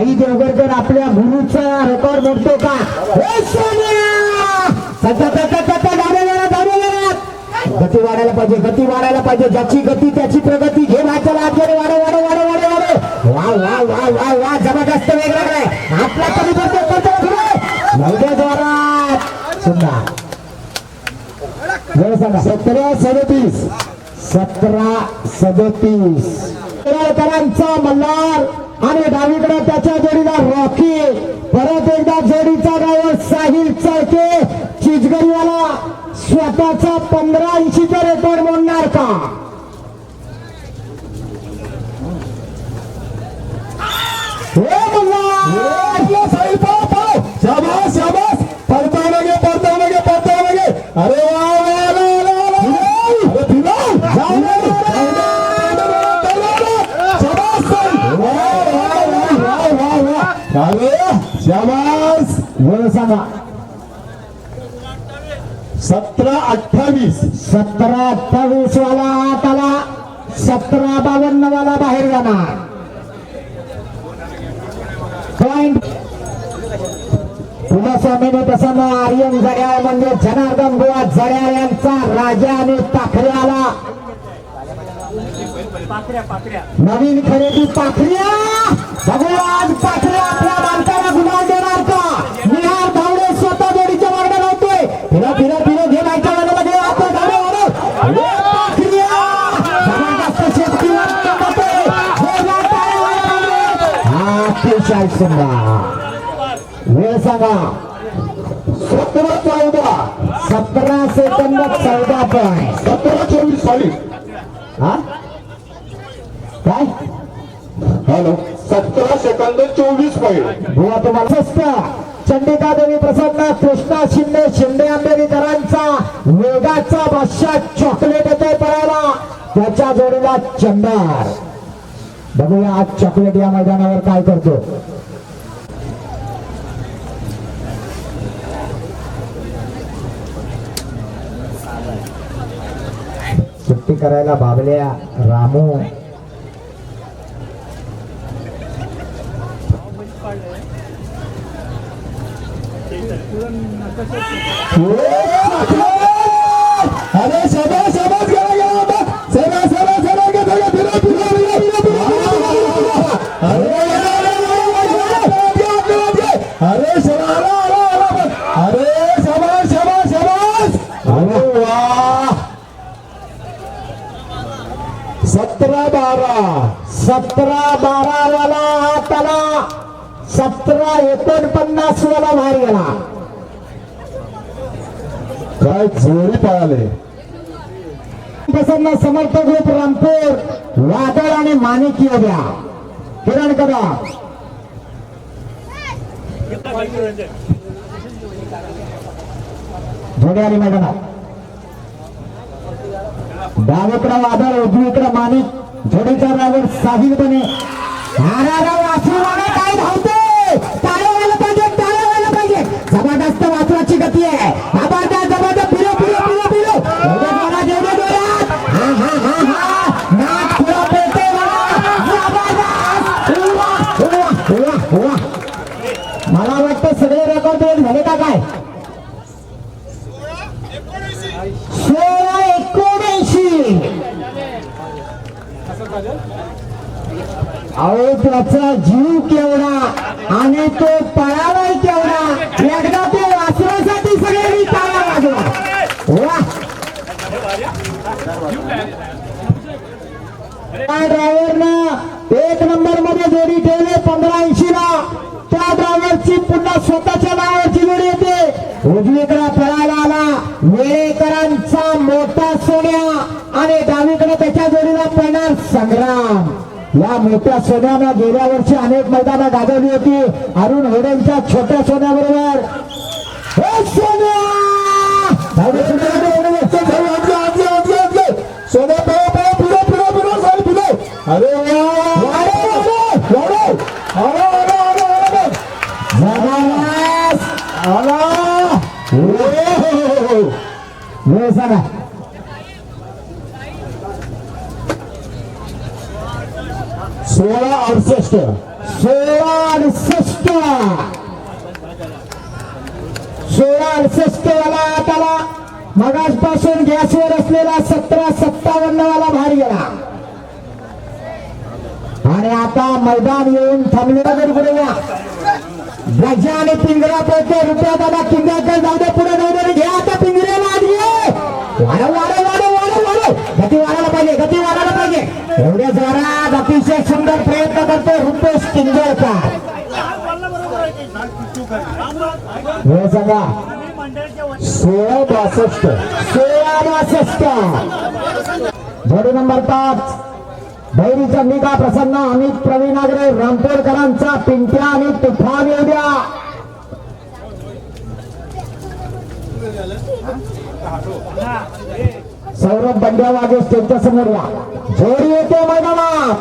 साई देवगडकर आपल्या गुरुचा रेकॉर्ड मोडतो का? गती वाढायला पाहिजे गती वाढायला पाहिजे. ज्याची गती त्याची प्रगती. घे वाचायला आतमध्ये वाढ वाढ वाढ वाढ वाढ वा वा वा वा वा जबरदस्त वेगळा आहे आपला कमी पडतो जोरात. सुंदर. वेळ सांगा. सतरा सदतीस. सतरा सदतीस. केरळकरांचा मल्हार. आणि डावीकडे त्याच्या जोडीला रॉकी. परत एकदा जोडीचा ड्रायव्हर साहिल चळके चिजगरीवाला स्वतःचा पंधरा ऐंशीचा रेकॉर्ड मोडणार का हे मल्हार साहिल पाव पाव शाबास शाबास पडताना गे पडताना गे पडताना गे अरे वा वा वा वा वा अरे फिरा जाऊ दे, जाऊ दे, जाऊ दे, शाबास साहिल वा वा वा वा वा वा अरे शाबास. वेळ सांगा. सतरा अठ्ठावीस. सतरा अठ्ठावीस वाला आत आला. सतरा बावन्न वाला बाहेर जाणार. पॉइंट कुलस्वामीने प्रसन्न आर्यन जड्या म्हणजे जनार्दन गोवा जड्या यांचा राजा आणि पाखरे आला. नवीन खरेदी पाखऱ्या! बघू आज पाखऱ्या आपल्या मालकाला गुलाल देणार का? निहार धावडे स्वतः जोडीच्या मार्गाला होतोय फिरा फिरा फिरा घे मार्गाला घे आपण वाढव. पाखऱ्या! जबरदस्त अतिशय सुंदर. वेळ सांगा. सतरा चौदा. सतरा सेकंद चौदा पॉईंट सतरा चोवीस साली हा काय हॅलो सतरा सेकंद चोवीस पॉईंट बुवा तुम्हाला चंडिका देवी प्रसन्न कृष्णा शिंदे शिंदे आंबेडकरांचा वेगाचा बादशाह चॉकलेट येतोय पळायला. त्याच्या जोडीला चंदार. बघूया आज चॉकलेट या मैदानावर काय करतो. सुट्टी करायला बाबल्या रामू. अरे शाबास शाबास गेला गेला आता सेना सेना सेना गे सगळे फिरा फिरा फिरा फिरा फिरा अरे अरे शरा आला आला आला अरे शाबास शाबास शाबास अरे वा सतरा बारा सतरा बारा वाला आत आला सतरा एकोणपन्नास वाला बाहेर गेला काय जोरी पळाले? प्रसन्न समर्थ ग्रुप रामपूर वादळ आणि माणिक योग्या किरण कदा? जोड्याने मॅडम डावीकडे वादळ उजवीकडे माणिक. जोडीचा रावर साहिल काय धावते टाळ्या व्हायला पाहिजे टाळ्या व्हायला पाहिजे. जबरदस्त वाचवाची गती आहे. जबरदस्त जबरदस्त फिरो फिरो फिरो फिरो एवढे जोरात एवढे जोरात हा हा हा हा नाक पुढं पेटे बघा. जबरदस्त उवा, उवा, उवा, उवा. मला वाटतं सगळे रेकॉर्ड ब्रेक झाले का काय सोळा एकोणऐंशी अहो त्याचा जीव केवढा आणि तो पळालाय केवढा. एकदा ते वाचण्यासाठी सगळ्यांनी टाळा वाजवा वा. ड्रायव्हरनं एक नंबरमध्ये जोडी ठेवले पंधरा ऐंशी ला त्या ड्रायव्हरची पुन्हा स्वतःच्या नावाची जोडी येते. उजवीकडे पळायला आला वेळेकरांचा मोठा सोन्या आणि डावीकडे त्याच्या जोडीला पडणार संग्राम. या मोठ्या सोन्यानं गेल्या वर्षी अनेक मैदानं गाजवली होती. अरुण होडेंच्या छोट्या सोन्याबरोबर. हे सोन्या धावडे, धावडे, धावडे, धावडे. चल, चल, आतले, आतले, आतले, आतले. सोन्या पळा पळा फिरो फिरो फिरो साहिल फिरो अरे वा वाढव, वाढव, वाढव. आला आला आला आला जबरदस्त. आला ओ वेळ सांगा सोळा अडुसष्ट सोळा अडसष्ट. सोळा अडसष्ट वाला त्याला मगाजपासून गॅसवर असलेला सतरा सत्तावन्न वाला भार गेला. आणि आता मैदान येऊन थांबलेला जर पुढे या गजा आणि पिंजरा पळते रुपया दादा किंगाकडे जाऊ दे पुढे जाऊ दे घ्या आता पिंजऱ्याला आत घे. वाढव वाढव वाढव वाढव वाढव. गती वाढायला पाहिजे गती वाढायला एवढ्या जोरात अतिशय सुंदर प्रयत्न करतो रुपेश किंजळकर. हे सांगा सोळा बासष्ट सोळा बासष्ट. जोडी नंबर पाच. भैरी चंडिका प्रसन्न अमित प्रवीण आगरे रामपेडकरांचा पिंट्या आणि तुफान येऊ द्या सौरभ बंड्या वागेश त्यांच्यासमोर या. जोडी येते मैदानात.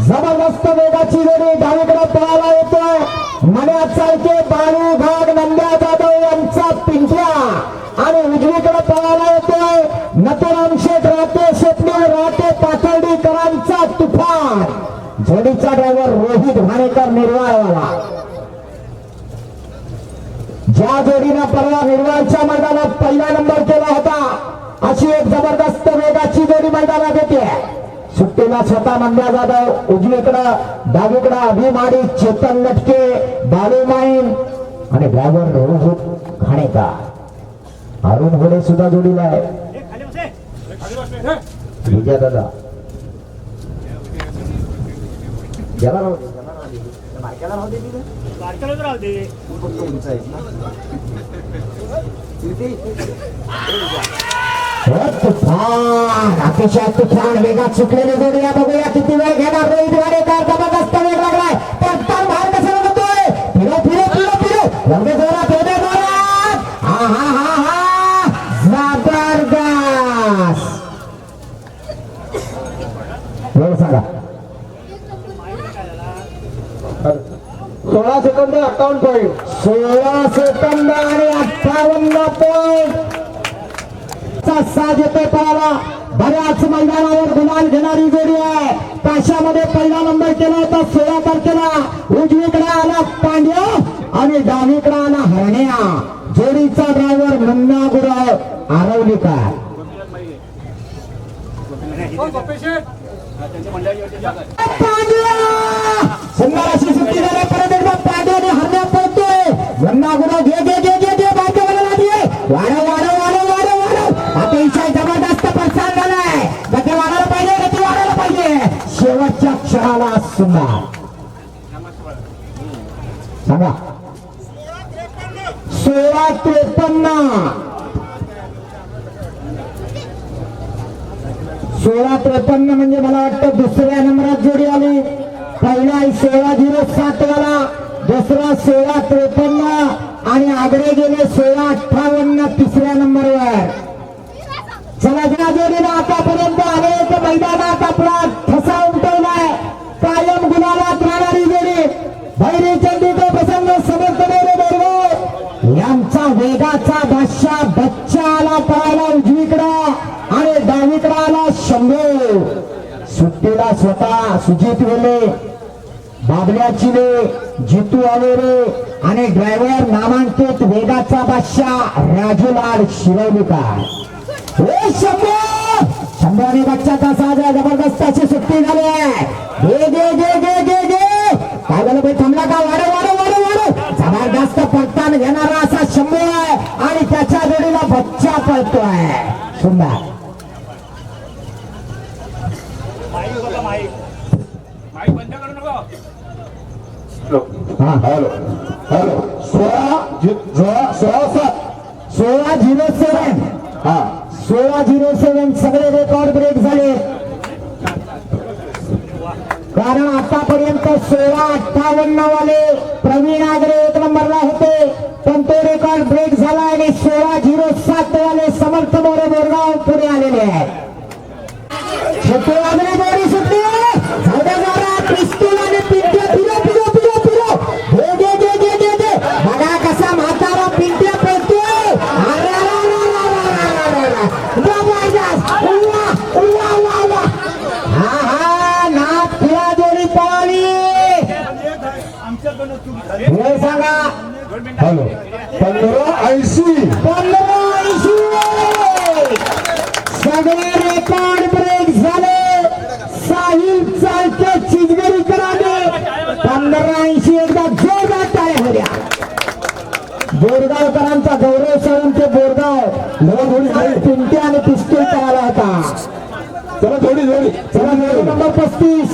जबरदस्त वेगाची जोडी डावीकडे पळायला येतोय. मण्यात चालते बाळू घाट नंद्या जाधव यांचा पिंट्या. आणि उजवीकडे पळायला येतोय. नतराम शेठ राहते शेटणी राहते पाथर्डीकरांचा तुफान. जोडीचा ड्रायव्हर रोहित भाणेकर निर्वाळवाला. ज्या जोडीनं परवा निर्वाळच्या मैदानात पहिला नंबर केला होता अशी एक जबरदस्त वेगाची जोडी मैदानात येते. सुट्टीला स्वतः नंद्या जाधव उजवीकडं डावीकडं अभिमानी चेतन लटके बालू माईन आणि ड्रायव्हर रोहित खाणेकर. अरुण घोडे सुद्धा जोडीला आहे. विजय दादा. राहू अतिशय तुफान वेगात सुटलेली जोडी आहे. बघूया. किती वेळ घेणार रोहित वाडेकर जबरदस्त वेग लागलाय. पटकन बाहेर कसा लागतोय फिरो फिरो फिरो फिरो. एवढे जोरात एवढे जोरात. हा हा हा हा. जबरदस्त. वेळ सांगा. सोळा सेकंद अठ्ठावन्न पॉईंट सोळा सेकंद आणि अठ्ठावन्न पॉईंट साज येतोय पळाला बऱ्याच मैदानावर गुलाल घेणारी जोडी आहे. काशामध्ये पहिला नंबर केला होता सोळा तारखेला उजवीकडे आला पांड्या आणि डावीकडे आला हरण्या. जोडीचा ड्रायव्हर मुन्ना गुरव आरवलीकर पांड्या! क्षणाला सांगा सोळा त्रेपन्न सोळा त्रेपन्न म्हणजे मला वाटतं दुसऱ्या नंबरात जोडी आली. पहिला सोळा झिरो सात वाला. दुसरा सोळा त्रेपन्न. आणि आग्रे गेले सोळा अठ्ठावन्न तिसऱ्या नंबरवर. चला ज्या जोडीनं आतापर्यंत आले. तर मैदानात आपला ठसा उमटवला. भैरी चंदीचा प्रसंग समर्थ बरोबर यांचा वेगाचा बादशाह बच्चा आला पळाला उजवीकडं आणि डावीकडं आला शंभू. सुट्टीला स्वतः सुजित वेले बाबल्याची रे जितू आलेरे आणि ड्रायव्हर नामांकित वेगाचा बादशा राजूलाल शिरवलीकर हे शंभू! शंभू आणि बच्चाचा साजा जबरदस्ताची सुट्टी झाली आहे. गे घे घे घे घे काय झालं भाई थांबला का? वाढव वाढव वाढव वाढव. जबरदस्त पडताना घेणारा असा शंभू आहे आणि त्याच्या जोडीला बच्चा पळतोय. सुंदर हा. हॅलो. हॅलो. सोळा झि- सोळा सोळा सात. सोळा झिरो सेवन. हा. सोळा झिरो सेवन सगळे रेकॉर्ड ब्रेक झाले. कारण आतापर्यंत सोळा अठ्ठावन्न वाले प्रवीण आगरे एक नंबरला होते. पण तो रेकॉर्ड ब्रेक झाला आणि सोळा झिरो सात वाले समर्थ मोरे बोरगाव पुढे आलेले आहेत. ऐंशी ऐंशी सगळे रेकॉर्ड ब्रेक झाले. साहिल चालके चिजगिरी कराने पंधरा ऐंशी एकदा जोरात काय हऱ्या बोरगावकरांचा गौरव सण ते बोरगाव लोक पिंट्या आणि पिस्टूल करायला होता. चला थोडी थोडी. चला नंबर पस्तीस.